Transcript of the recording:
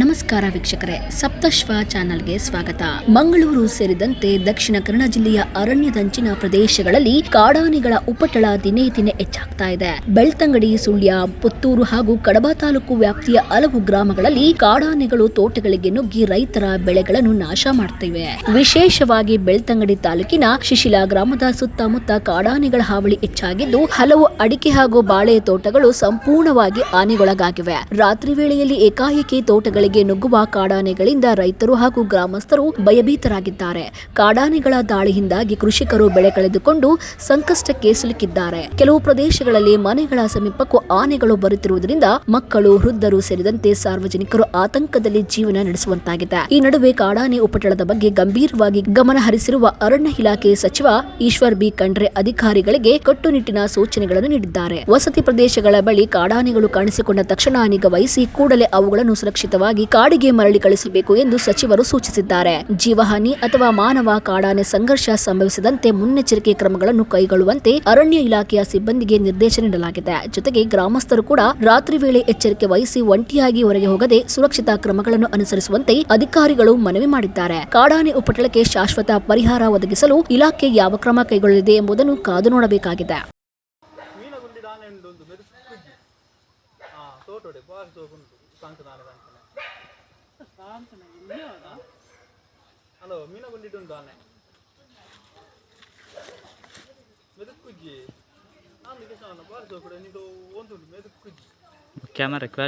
ನಮಸ್ಕಾರ ವೀಕ್ಷಕರೇ, ಸಪ್ತಶ್ವ ಚಾನೆಲ್ಗೆ ಸ್ವಾಗತ. ಮಂಗಳೂರು ಸೇರಿದಂತೆ ದಕ್ಷಿಣ ಕನ್ನಡ ಜಿಲ್ಲೆಯ ಅರಣ್ಯದಂಚಿನ ಪ್ರದೇಶಗಳಲ್ಲಿ ಕಾಡಾನೆಗಳ ಉಪಟಳ ದಿನೇ ದಿನೇ ಹೆಚ್ಚಾಗ್ತಾ ಇದೆ. ಬೆಳ್ತಂಗಡಿ, ಸುಳ್ಯ, ಪುತ್ತೂರು ಹಾಗೂ ಕಡಬ ತಾಲೂಕು ವ್ಯಾಪ್ತಿಯ ಹಲವು ಗ್ರಾಮಗಳಲ್ಲಿ ಕಾಡಾನೆಗಳು, ತೋಟಗಳಿಗೆ ನುಗ್ಗಿ ರೈತರ ಬೆಳೆಗಳನ್ನು ನಾಶ ಮಾಡ್ತಿವೆ. ವಿಶೇಷವಾಗಿ ಬೆಳ್ತಂಗಡಿ ತಾಲೂಕಿನ ಶಿಶಿಲಾ ಗ್ರಾಮದ ಸುತ್ತಮುತ್ತ ಕಾಡಾನೆಗಳ ಹಾವಳಿ ಹೆಚ್ಚಾಗಿದ್ದು, ಹಲವು ಅಡಿಕೆ ಹಾಗೂ ಬಾಳೆ ತೋಟಗಳು ಸಂಪೂರ್ಣವಾಗಿ ಹಾನಿಗೊಳಗಾಗಿವೆ. ರಾತ್ರಿ ವೇಳೆಯಲ್ಲಿ ಏಕಾಏಕಿ ತೋಟಗಳಿಗೆ ನುಗ್ಗುವ ಕಾಡಾನೆಗಳಿಂದ ರೈತರು ಹಾಗೂ ಗ್ರಾಮಸ್ಥರು ಭಯಭೀತರಾಗಿದ್ದಾರೆ. ಕಾಡಾನೆಗಳ ದಾಳಿಯಿಂದಾಗಿ ಕೃಷಿಕರು ಬೆಳೆ ಕಳೆದುಕೊಂಡು ಸಂಕಷ್ಟಕ್ಕೆ ಸಿಲುಕಿದ್ದಾರೆ. ಕೆಲವು ಪ್ರದೇಶಗಳಲ್ಲಿ ಮನೆಗಳ ಸಮೀಪಕ್ಕೂ ಆನೆಗಳು ಬರುತ್ತಿರುವುದರಿಂದ ಮಕ್ಕಳು, ವೃದ್ಧರು ಸೇರಿದಂತೆ ಸಾರ್ವಜನಿಕರು ಆತಂಕದಲ್ಲಿ ಜೀವನ ನಡೆಸುವಂತಾಗಿದೆ. ಈ ನಡುವೆ ಕಾಡಾನೆ ಉಪಟಳದ ಬಗ್ಗೆ ಗಂಭೀರವಾಗಿ ಗಮನ ಹರಿಸಿರುವ ಅರಣ್ಯ ಇಲಾಖೆ ಸಚಿವ ಈಶ್ವರ್ ಬಿ. ಖಂಡ್ರೆ ಅಧಿಕಾರಿಗಳಿಗೆ ಕಟ್ಟುನಿಟ್ಟಿನ ಸೂಚನೆಗಳನ್ನು ನೀಡಿದ್ದಾರೆ. ವಸತಿ ಪ್ರದೇಶಗಳ ಬಳಿ ಕಾಡಾನೆಗಳು ಕಾಣಿಸಿಕೊಂಡ ತಕ್ಷಣ ನಿಗಾ ವಹಿಸಿ ಕೂಡಲೇ ಅವುಗಳನ್ನು ಸುರಕ್ಷಿತವಾಗಿ ಕಾಡಿಗೆ ಮರಳಿ ಕಳಿಸಬೇಕು ಎಂದು ಸಚಿವರು ಸೂಚಿಸಿದ್ದಾರೆ. ಜೀವಹಾನಿ ಅಥವಾ ಮಾನವ ಕಾಡಾನೆ ಸಂಘರ್ಷ ಸಂಭವಿಸದಂತೆ ಮುನ್ನೆಚ್ಚರಿಕೆ ಕ್ರಮಗಳನ್ನು ಕೈಗೊಳ್ಳುವಂತೆ ಅರಣ್ಯ ಇಲಾಖೆಯ ಸಿಬ್ಬಂದಿಗೆ ನಿರ್ದೇಶನ ನೀಡಲಾಗಿದೆ. ಜೊತೆಗೆ ಗ್ರಾಮಸ್ಥರು ಕೂಡ ರಾತ್ರಿ ವೇಳೆ ಎಚ್ಚರಿಕೆ ವಹಿಸಿ ಒಂಟಿಯಾಗಿ ಹೊರಗೆ ಹೋಗದೆ ಸುರಕ್ಷಿತ ಕ್ರಮಗಳನ್ನು ಅನುಸರಿಸುವಂತೆ ಅಧಿಕಾರಿಗಳು ಮನವಿ ಮಾಡಿದ್ದಾರೆ. ಕಾಡಾನೆ ಉಪಟಳಕ್ಕೆ ಶಾಶ್ವತ ಪರಿಹಾರ ಒದಗಿಸಲು ಇಲಾಖೆ ಯಾವ ಕ್ರಮ ಕೈಗೊಳ್ಳಲಿದೆ ಎಂಬುದನ್ನು ಕಾದು ನೋಡಬೇಕಾಗಿದೆ. ಹಾಂ ತೋಟೋಡೆ ಬಾರಿ ತೋಗುಂಟು ಸಾಂಕ ದಾನೆ ದಾಂಚನೆ ಹಲೋ ಮೀನಗುಂಡಿ ಉಂಟು ದಾನೆ ಮೆದು ಕುಜ್ಜಿ ನಾನು ಇದಕ್ಕೆ ಸಾನ ಬಾರಿ ತೋಕಡೆ ನೀನು ಒಂದು ಮೆದು ಕುಜ್ಜಿ ಕ್ಯಾಮರಾ